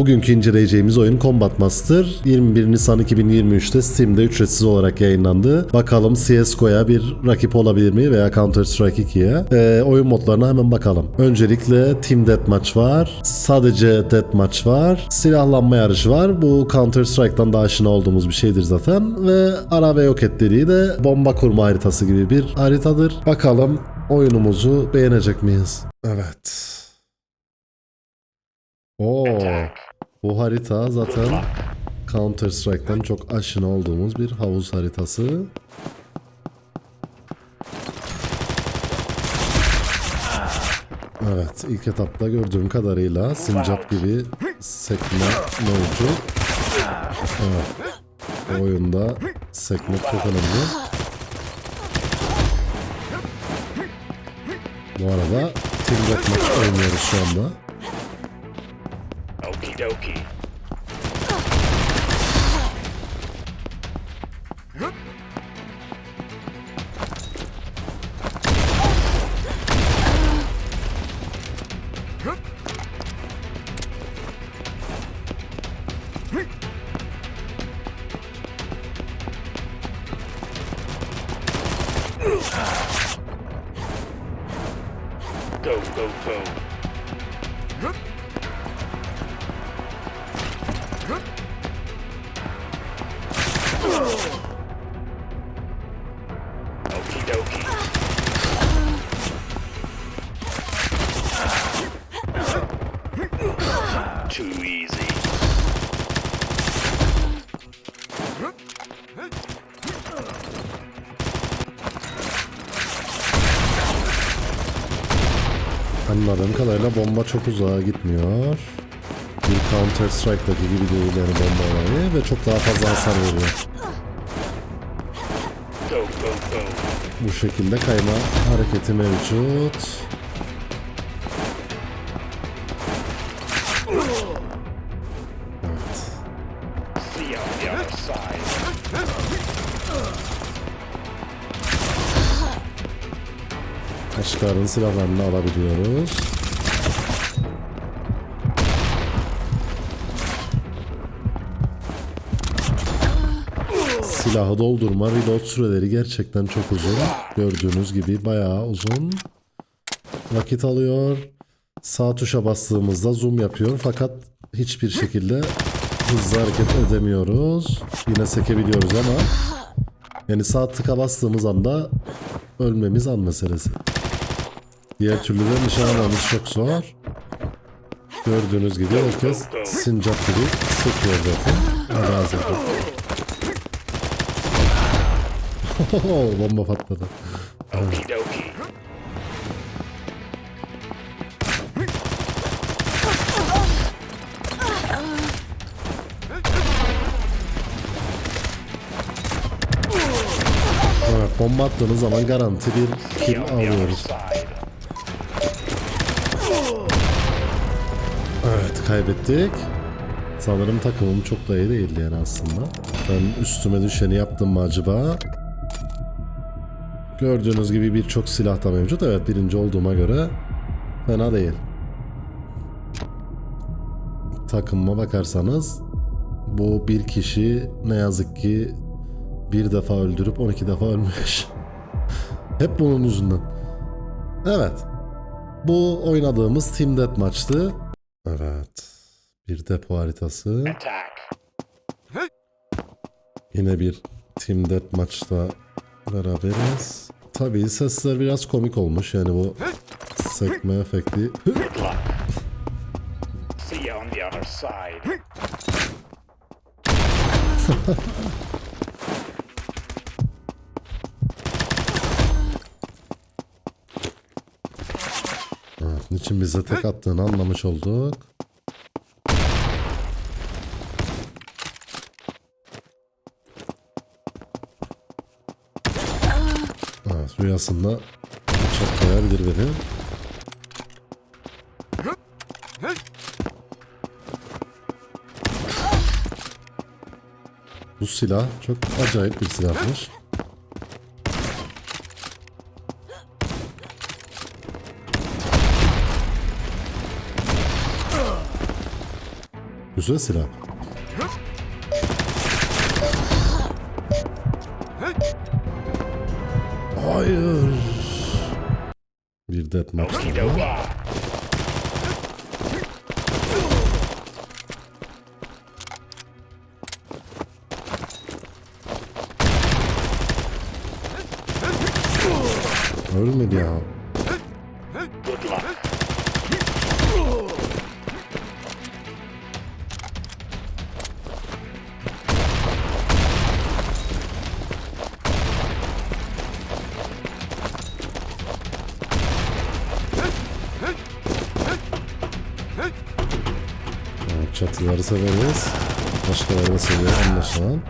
Bugünkü inceleyeceğimiz oyun Combat Master 21 Nisan 2023'te Steam'de ücretsiz olarak yayınlandı. Bakalım CSGO'ya bir rakip olabilir mi veya Counter Strike 2'ye. Ee, oyun modlarına hemen bakalım. Öncelikle Team Deathmatch var. Sadece Deathmatch var. Silahlanma yarışı var. Bu Counter Strike'tan da aşina olduğumuz bir şeydir zaten. Ve ara ve yok et dediği de bomba kurma haritası gibi bir haritadır. Bakalım oyunumuzu beğenecek miyiz? Evet. Oo. Bu harita zaten Counter Strike'tan çok aşina olduğumuz bir havuz haritası. Evet, ilk etapta gördüğüm kadarıyla sincap gibi sekme mevcut. Evet. Bu oyunda sekmek çok önemli. Bu arada Team Deathmatch oynuyoruz şu anda. Okie dokie. Go, go, go. Bomba çok uzağa gitmiyor. Bir Counter Strike'daki gibi değil yani bomba olayı ve çok daha fazla hasar veriyor. Bu şekilde kayma hareketi mevcut. Aşkarın silahlarını alabiliyoruz. Silahı doldurma reload süreleri gerçekten çok uzun. Gördüğünüz gibi bayağı uzun. Vakit alıyor. Sağ tuşa bastığımızda zoom yapıyor fakat hiçbir şekilde hızlı hareket edemiyoruz. Yine sekebiliyoruz ama yani sağ tıka bastığımız anda ölmemiz an meselesi. Diğer türlü de nişan almamız çok zor. Gördüğünüz gibi herkes sincap gibi sıkıyor zaten. Hadi ağzına. Bomba patladı. Evet, bomba attığınız zaman garanti bir kill alıyoruz. Evet kaybettik. Sanırım takımım çok da iyi değildi yani aslında. Ben üstüme düşeni yaptım mı acaba? Gördüğünüz gibi birçok silah da mevcut. Evet birinci olduğuma göre fena değil. Takımıma bakarsanız bu bir kişi ne yazık ki bir defa öldürüp 12 defa ölmüş. Hep bunun yüzünden. Evet. Bu oynadığımız Team Deathmatch'tı. Evet. Bir depo haritası. Attack. Yine bir Team Deathmatch'ta beraberiz. Tabii sesler biraz komik olmuş yani bu sekme efekti. Niçin bize tek attığını anlamış olduk. Evet, rüyasında bıçak koyabilir beni. Bu silah çok acayip bir silahmış. Güzel silah. Hayır. Bir deathmatch daha. Ölmedi ya. Çatıları severiz. Başkaları da seviyor anlaşılan.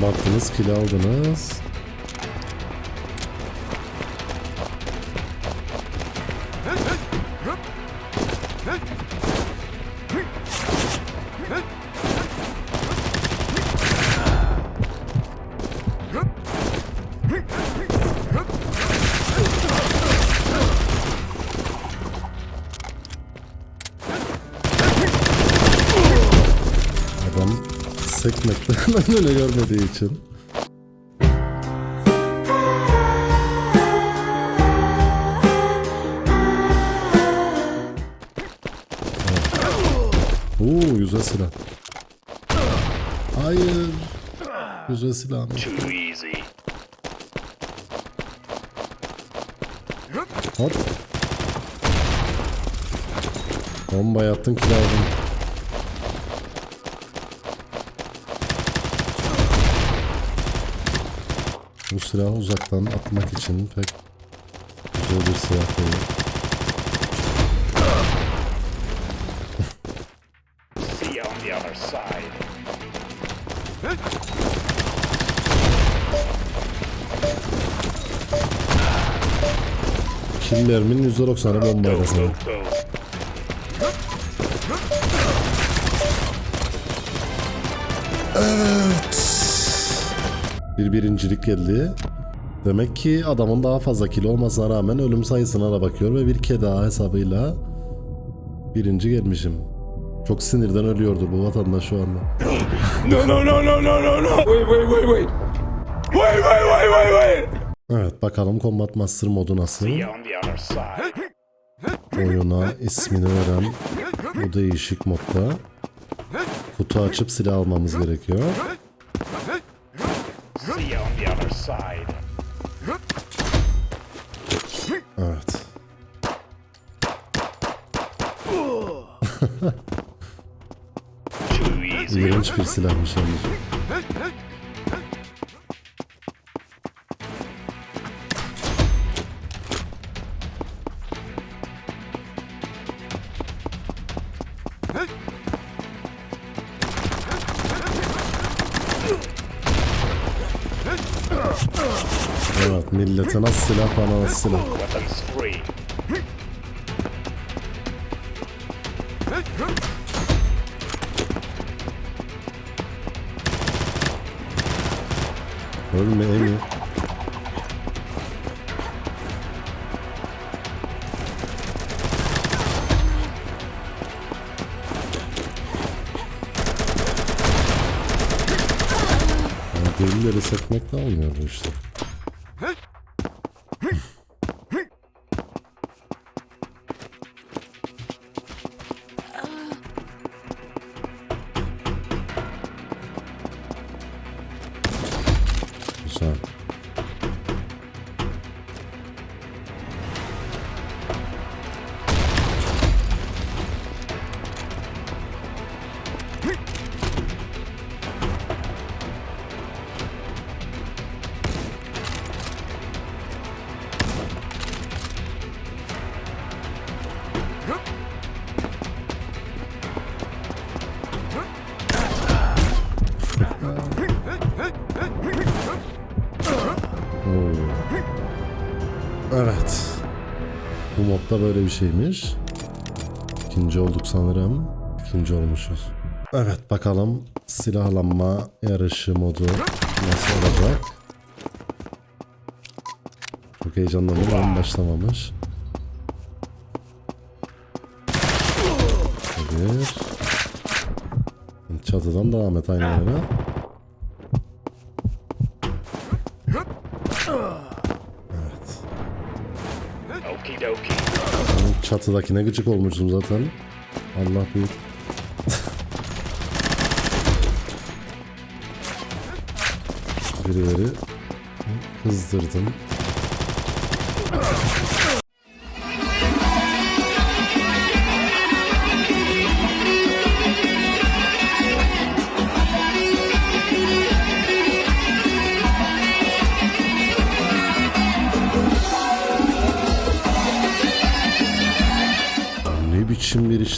Bomba attınız, kill aldınız. Sekmekten öyle görmediği için. Oo güzel silah. Hayır. Güzel silah. Easy. Hop. Bomba yattın kill silahı uzaktan atmak için pek güzel bir silah değil. Killermin %90'ı bombayla Go, sana. Bir birincilik geldi. Demek ki adamın daha fazla kilo olmasına rağmen ölüm sayısına da bakıyor ve bir kere daha hesabıyla birinci gelmişim. Çok sinirden ölüyordur bu vatandaş şu anda. No, no, no, no, no, no, no. Wait, wait, wait, wait. Wait, wait, wait, wait, wait. Evet bakalım Combat Master modu nasıl? Oyuna ismini veren bu değişik modda kutu açıp silah almamız gerekiyor. Evet. İğrenç bir silahmış yalnız. Evet millete nasıl silah bana nasıl silah. Weapons. Ölme Emi. Delileri sekmek de olmuyor bu işte. Modda böyle bir şeymiş. İkinci olduk sanırım. İkinci olmuşuz. Evet bakalım silahlanma yarışı modu nasıl olacak? Çok heyecanlandım. Oyun başlamamış. Bir. Çatıdan devam et aynı yere. Çatıdakine gıcık olmuşum zaten. Allah büyük. Birileri kızdırdım.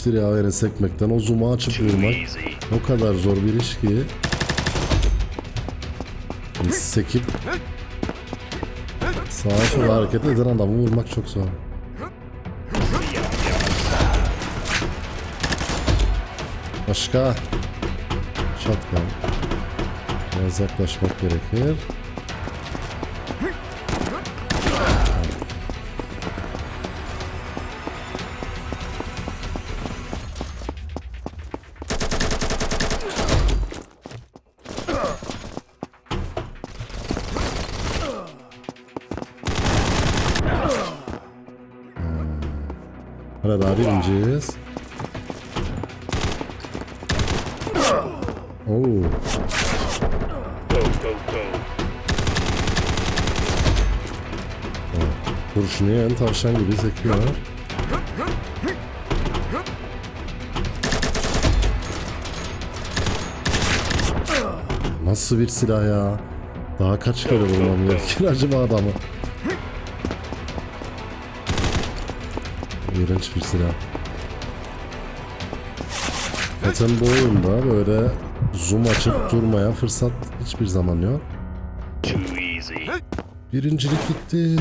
Biçim bir iştir ya Enes sekmekten o zoom'u açıp vurmak. O kadar zor bir iş ki. Sekip sağa sola hareket eden adamı vurmak çok zor. Başka. Shotgun. Biraz yaklaşmak gerekir. Hala daha birinciyiz. Oo. Kurşunu yiyen tavşan gibi sekiyor. Nasıl bir silah ya? Daha kaç kere vurmam gerekir acaba adamı? İğrenç bir silah. Zaten bu oyunda böyle zoom açıp durmaya fırsat hiçbir zaman yok. Birincilik gitti.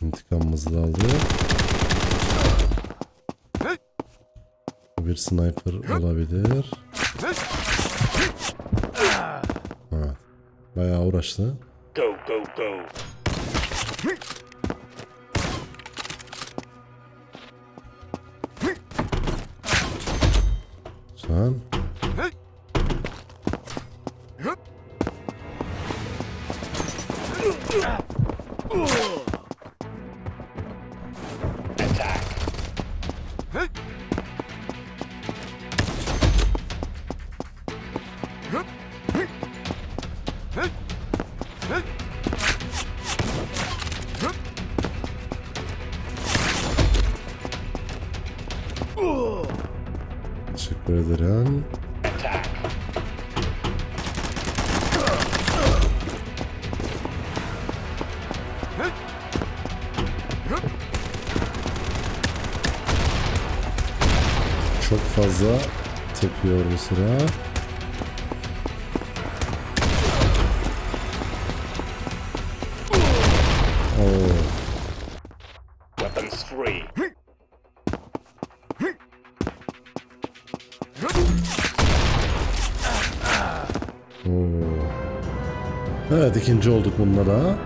İntikamımızı da aldı. Bir sniper olabilir. Bayağı uğraştı. Go, go, go. Çok fazla tepiyor bu sıra. Weapons free. Evet ikinci olduk bunda da.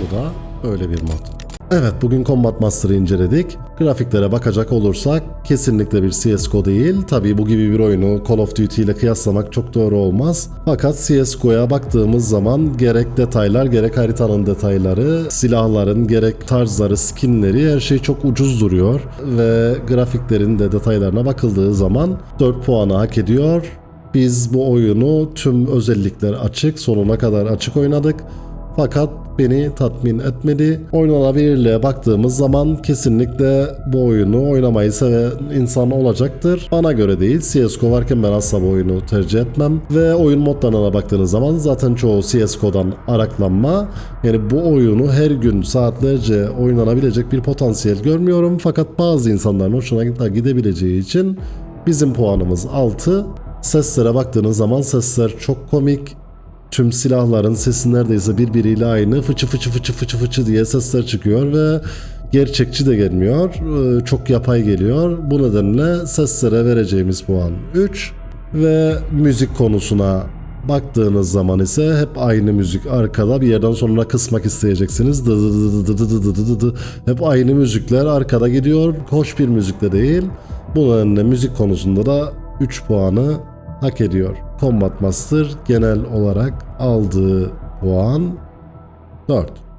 Bu da öyle bir mod. Evet bugün Combat Master'ı inceledik. Grafiklere bakacak olursak kesinlikle bir CSGO değil. Tabii bu gibi bir oyunu Call of Duty ile kıyaslamak çok doğru olmaz. Fakat CSGO'ya baktığımız zaman gerek detaylar gerek haritanın detayları, silahların gerek tarzları, skinleri her şey çok ucuz duruyor. Ve grafiklerin de detaylarına bakıldığı zaman 4 puanı hak ediyor. Biz bu oyunu tüm özellikler açık, sonuna kadar açık oynadık. Fakat beni tatmin etmedi. Oynanabilirliğe baktığımız zaman kesinlikle bu oyunu oynamayı seven insan olacaktır. Bana göre değil. CSGO varken ben asla bu oyunu tercih etmem. Ve oyun modlarına baktığınız zaman zaten çoğu CSGO'dan araklanma. Yani bu oyunu her gün saatlerce oynanabilecek bir potansiyel görmüyorum. Fakat bazı insanların hoşuna gidebileceği için Bizim puanımız 6. Seslere baktığınız zaman sesler çok komik tüm silahların sesi neredeyse birbiriyle aynı. Fıçı fıçı fıçı fıçı fıçı diye sesler çıkıyor ve gerçekçi de gelmiyor. Ee, çok yapay geliyor. Bu nedenle seslere vereceğimiz puan 3 ve müzik konusuna baktığınız zaman ise hep aynı müzik arkada bir yerden sonra kısmak isteyeceksiniz. Dı dı dı dı dı dı dı dı. Hep aynı müzikler arkada gidiyor. Hoş bir müzik de değil. Bu nedenle müzik konusunda da 3 puanı hak ediyor. Combat Master genel olarak aldığı puan 4.